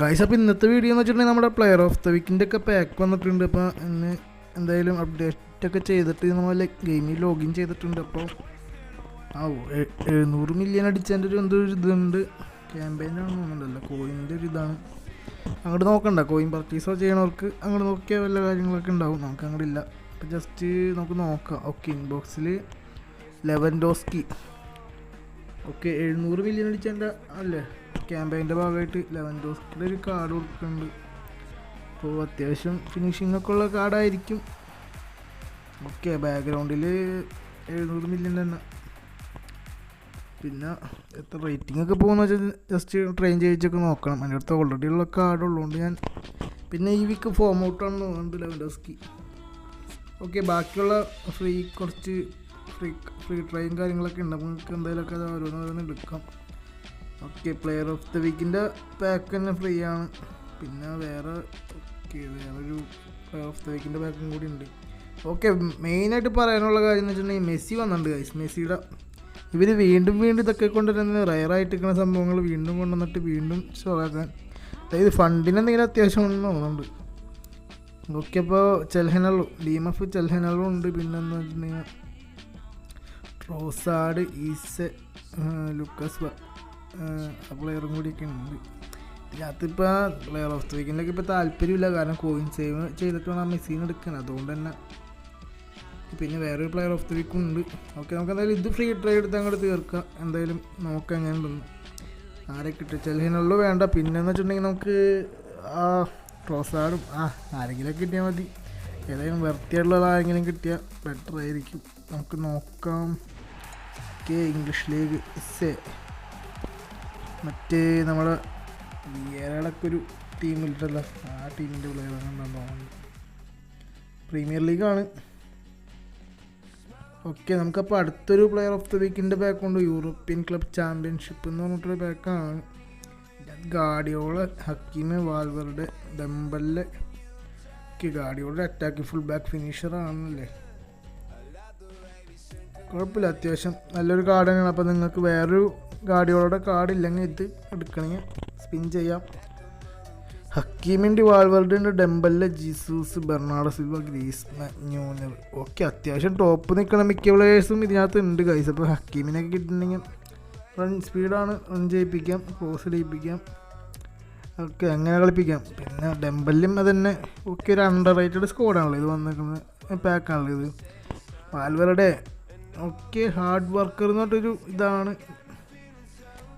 Guys അപ്പോൾ ഇന്നത്തെ video എന്ന് വെച്ചിട്ടുണ്ടെങ്കിൽ നമ്മുടെ പ്ലെയർ ഓഫ് ദ വീക്കിന്റെ ഒക്കെ പാക്ക് വന്നിട്ടുണ്ട്. അപ്പോൾ ഇന്ന് എന്തായാലും അപ്ഡേറ്റ് ഒക്കെ ചെയ്തിട്ട് നമ്മൾ ഗെയിമിൽ ലോഗിൻ ചെയ്തിട്ടുണ്ട്. അപ്പോൾ ആ എഴുന്നൂറ് മില്യൺ അടിച്ചതിന്റെ ഒരു എന്തോ ഒരു ഇതുണ്ട്. ക്യാമ്പയിനാണെന്ന് തോന്നുന്നുണ്ടല്ലോ. കോയിന്റെ ഒരു ഇതാണ്. അങ്ങോട്ട് നോക്കണ്ട. കോയിൻ പർച്ചേസോ ചെയ്യണവർക്ക് അങ്ങോട്ട് നോക്കിയാൽ വല്ല കാര്യങ്ങളൊക്കെ ഉണ്ടാവും. നമുക്ക് അങ്ങോട്ട് ഇല്ല. അപ്പോൾ ജസ്റ്റ് നമുക്ക് നോക്കാം. ഓക്കെ ഇൻബോക്സിൽ ലെവൻ ഡോസ്കി ഓക്കെ എഴുന്നൂറ് മില്യൺ അടിച്ചതിന്റെ അല്ലേ? ക്യാമ്പയിന്റെ ഭാഗമായിട്ട് ലെവൻ ഡോസ്കിയുടെ ഒരു കാർഡ് കൊടുക്കുന്നുണ്ട്. അപ്പോൾ അത്യാവശ്യം ഫിനിഷിംഗ് ഒക്കെ ഉള്ള കാർഡായിരിക്കും ഓക്കെ ബാക്ക്ഗ്രൗണ്ടിൽ എഴുന്നൂറ് മില്യൺ തന്നെ. പിന്നെ എത്ര റേറ്റിംഗ് ഒക്കെ പോകുന്ന വെച്ചാൽ ജസ്റ്റ് ട്രെയിൻ ചെയ്യിച്ചൊക്കെ നോക്കണം. എന്റെ അടുത്ത് ഓൾറെഡി ഉള്ള കാർഡ് ഉള്ളതുകൊണ്ട് ഞാൻ പിന്നെ ഈ വീക്ക് ഫോം ഔട്ടാണ് തോന്നുന്നുണ്ട് ലെവൻ ഡെസ്ക് ഓക്കെ ബാക്കിയുള്ള ഫ്രീ കുറച്ച് ഫ്രീ ഫ്രീ ട്രെയിൻ കാര്യങ്ങളൊക്കെ ഉണ്ട്. നിങ്ങൾക്ക് ഒക്കെ അത് ഓരോന്ന് ഓരോന്ന് എടുക്കാം. ഓക്കെ പ്ലെയർ ഓഫ് ദ വീക്കിന്റെ പാക്ക് തന്നെ ഫ്രീ ആണ്. പിന്നെ വേറെ ഓക്കെ വേറൊരു പ്ലെയർ ഓഫ് ദ വീക്കിന്റെ പാക്കും കൂടി ഉണ്ട്. ഓക്കെ മെയിനായിട്ട് പറയാനുള്ള കാര്യം എന്ന് വെച്ചിട്ടുണ്ടെങ്കിൽ മെസ്സി വന്നിട്ടുണ്ട് ഗൈസ് മെസ്സിയുടെ ഇവർ വീണ്ടും വീണ്ടും ഇതൊക്കെ കൊണ്ടുവരുന്നത് റയറായിട്ട് നിൽക്കുന്ന സംഭവങ്ങൾ വീണ്ടും കൊണ്ടുവന്നിട്ട് വീണ്ടും ഷോക്കാക്കാൻ അതായത് ഫണ്ടിന് എന്തെങ്കിലും അത്യാവശ്യം ഉണ്ടെന്ന് തോന്നുന്നുണ്ട്. ഓക്കെ അപ്പോൾ ചെൽഹനളും എഫ് ചെൽഹനളും ഉണ്ട്. പിന്നെ എന്ന് വെച്ചിട്ടുണ്ടെങ്കിൽ റോസാഡ് ഈസെ ലുക്കസ് ആ പ്ലെയറും കൂടിയൊക്കെ ഉണ്ട്. ഇതിനകത്തിപ്പോൾ പ്ലെയർ ഓഫ് ദി വീക്കിന്റെയൊക്കെ ഇപ്പോൾ താല്പര്യമില്ല. കാരണം കോയിൻ സേവ് ചെയ്തിട്ട് വേണം മെസ്സീൻ എടുക്കാൻ. അതുകൊണ്ട് തന്നെ പിന്നെ വേറൊരു പ്ലെയർ ഓഫ് ദി വീക്കും ഉണ്ട്. ഓക്കെ നമുക്ക് എന്തായാലും ഇത് ഫ്രീ ട്രൈ എടുത്ത് അങ്ങോട്ട് തീർക്കാം. എന്തായാലും നോക്കാം ഞാൻ തന്നു ആരെ കിട്ടും ചെലഹിനുള്ളൂ വേണ്ട. പിന്നെ എന്ന് വെച്ചിട്ടുണ്ടെങ്കിൽ നമുക്ക് ആ ട്രോസാടും ആ ആരെങ്കിലും കിട്ടിയാൽ മതി. ഏതായാലും വൃത്തിയായിട്ടുള്ള ആരെങ്കിലും കിട്ടിയാൽ ബെറ്റർ ആയിരിക്കും. നമുക്ക് നോക്കാം. ഓക്കെ ഇംഗ്ലീഷ് ലീഗ് ഇസേ മറ്റേ നമ്മൾ വിയറടക്ക ഒരു ടീമിലിട്ടല്ലോ ആ ടീമിന്റെ പ്ലെയർ തോന്നുന്നു. പ്രീമിയർ ലീഗാണ് ഓക്കെ നമുക്കപ്പോൾ അടുത്തൊരു പ്ലെയർ ഓഫ് ദ വീക്കിന്റെ ബാക്കുണ്ട് യൂറോപ്യൻ ക്ലബ് ചാമ്പ്യൻഷിപ്പ് എന്ന് പറഞ്ഞിട്ടൊരു ബാക്കാണ് ഗാഡിയോൾ ഹക്കീമ് വാൽവറുടെ ഒക്കെ ഗാഡിയോളുടെ അറ്റാക്ക് ഫുൾ ബാക്ക് ഫിനിഷർ ആണല്ലേ? കുഴപ്പമില്ല. അത്യാവശ്യം നല്ലൊരു കാർഡ് തന്നെയാണ് അപ്പോൾ നിങ്ങൾക്ക് വേറൊരു ഗാഡിയോളുടെ കാർഡ് ഇല്ലെങ്കിൽ ഇത് എടുക്കണമെങ്കിൽ സ്പിൻ ചെയ്യാം. ഹക്കീമിന്റെ വാൾവർഡിന്റെ ഡെമ്പലിലെ ജീസൂസ് ബെർണാഡോ സിൽവ ഗ്രീസ് ന്യൂനർ ഓക്കെ അത്യാവശ്യം ടോപ്പ് നിൽക്കുന്ന മിക്ക പ്ലേയേഴ്സും ഇതിനകത്ത് ഉണ്ട് കൈസ് അപ്പോൾ ഹക്കീമിനൊക്കെ കിട്ടുന്നുണ്ടെങ്കിൽ റൺ സ്പീഡാണ് റൺ ചെയ്യിപ്പിക്കാം ക്രോസ് ചെയ്യിപ്പിക്കാം. ഓക്കെ അങ്ങനെ കളിപ്പിക്കാം. പിന്നെ ഡെമ്പലിലും തന്നെ ഓക്കെ ഒരു അണ്ടർ റേറ്റഡ് സ്കോഡാണല്ലോ ഇത് വന്നിരിക്കുന്നത്. പാക്കാണല്ലോ ഇത്. വാൽവറുടെ ഓക്കെ ഹാർഡ് വർക്കർ എന്ന് പറഞ്ഞൊരു ഇതാണ്.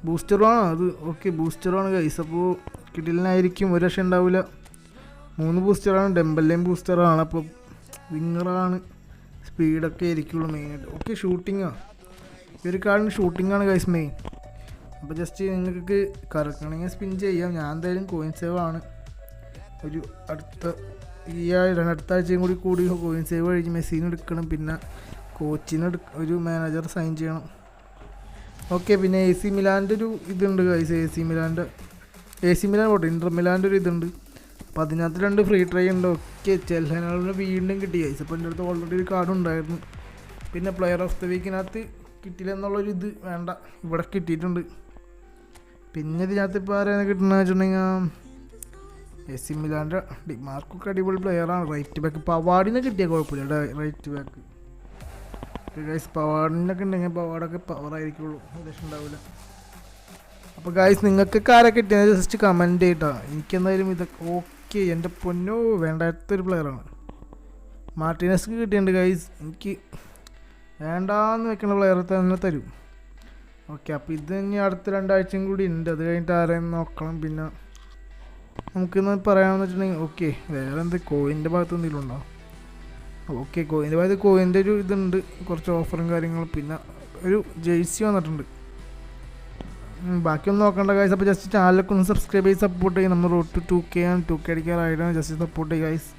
ബൂസ്റ്ററാണ് അത് ഓക്കെ ബൂസ്റ്ററാണ് കൈസ് അപ്പോൾ കിടിലിനായിരിക്കും. ഒരു രക്ഷ ഉണ്ടാവില്ല മൂന്ന് ബൂസ്റ്ററാണ് ഡെമ്പല്ലേം ബൂസ്റ്ററാണ് അപ്പോൾ വിങ്ങറാണ് സ്പീഡൊക്കെ ആയിരിക്കുള്ളൂ മെയിനായിട്ട് ഓക്കെ ഷൂട്ടിങ്ങാണ് ഈ ഒരു കാർഡിന് ഷൂട്ടിങ്ങാണ് കൈസ് മെയിൻ അപ്പോൾ ജസ്റ്റ് നിങ്ങൾക്ക് കറക്കണമെങ്കിൽ സ്പിൻ ചെയ്യാം. ഞാൻ എന്തായാലും കോയിൻ സേവ് ആണ്. ഒരു അടുത്ത ഈ അടുത്ത ആഴ്ചയും കൂടി കൂടി കോയിൻ സേവ് കഴിഞ്ഞ് മെസ്സീൻ എടുക്കണം. പിന്നെ കോച്ചിനെ ഒരു മാനേജർ സൈൻ ചെയ്യണം. ഓക്കെ പിന്നെ എ സി മിലാന്റെ ഒരു ഇതുണ്ട് ഗൈസ് എ സി മിലാന്റെ എ സി മിലാൻ പോട്ടെ. ഇന്റർ മിലാന്റെ ഒരു ഇതുണ്ട്. അപ്പോൾ അതിനകത്ത് രണ്ട് ഫ്രീ ട്രൈ ഉണ്ട്. ഓക്കെ ചെല്ലാനുള്ള വീണ്ടും കിട്ടി ഗൈസ് അപ്പോൾ എന്റെ അടുത്ത് ഓൾറെഡി ഒരു കാർഡ് ഉണ്ടായിരുന്നു. പിന്നെ പ്ലെയർ ഓഫ് ദ വീക്കിനകത്ത് കിട്ടില്ല എന്നുള്ളൊരു ഇത് വേണ്ട. ഇവിടെ കിട്ടിയിട്ടുണ്ട്. പിന്നെ ഇതിനകത്ത് ഇപ്പോൾ ആരാണ് കിട്ടുന്നത് വെച്ചിട്ടുണ്ടെങ്കിൽ എ സി മിലാന്റെ ഡിമാർക്കൊക്കെ അടിപൊളി പ്ലെയറാണ് റൈറ്റ് ബാക്ക് പവാഡിനെ കിട്ടിയാൽ കുഴപ്പമില്ല. റൈറ്റ് ബാക്ക് ഗൈസ് പവാടിനൊക്കെ ഉണ്ടെങ്കിൽ പവാടൊക്കെ പവറായിരിക്കുള്ളൂ ഉദ്ദേശം ഉണ്ടാവില്ല. അപ്പോൾ ഗൈസ് നിങ്ങൾക്കൊക്കെ ആരെ കിട്ടിയത്? ജസ്റ്റ് കമന്റ് ചെയ്യട്ടോ. എനിക്കെന്തായാലും ഇതൊക്കെ ഓക്കെ എന്റെ പൊന്നോ വേണ്ടാത്തൊരു പ്ലെയറാണ് മാർട്ടിനസ്ക്ക് കിട്ടിയിട്ടുണ്ട് ഗൈസ് എനിക്ക് വേണ്ടാന്ന് വെക്കുന്ന പ്ലെയർ തന്നെ തരും. ഓക്കെ അപ്പോൾ ഇത് ഇനി അടുത്ത രണ്ടാഴ്ചയും കൂടി ഉണ്ട്. അത് കഴിഞ്ഞിട്ട് ആരെയും നോക്കണം. പിന്നെ നമുക്കിന്ന് പറയാമെന്ന് വെച്ചിട്ടുണ്ടെങ്കിൽ ഓക്കെ വേറെ എന്ത് കോയിന്റെ ഭാഗത്ത് എന്തെങ്കിലും ഉണ്ടോ? ഓക്കെ കോയിന്റെ ഭാഗത്ത് കോയിന്റെ ഒരു ഇതുണ്ട് കുറച്ച് ഓഫറും കാര്യങ്ങളും. പിന്നെ ഒരു ജേഴ്സി വന്നിട്ടുണ്ട്. ബാക്കിയൊന്നും നോക്കേണ്ട ഗൈസ് അപ്പോൾ ജസ്റ്റ് ചാനലൊക്കെ ഒന്ന് സബ്സ്ക്രൈബ് ചെയ്ത് സപ്പോർട്ട് ചെയ്യും. നമ്മൾ റോഡ് ടു ടു കെ ആണ്. ടു കെ അടിക്കാറായിട്ടാണ് ജസ്റ്റ് സപ്പോർട്ട് ചെയ്യുക ഗൈസ്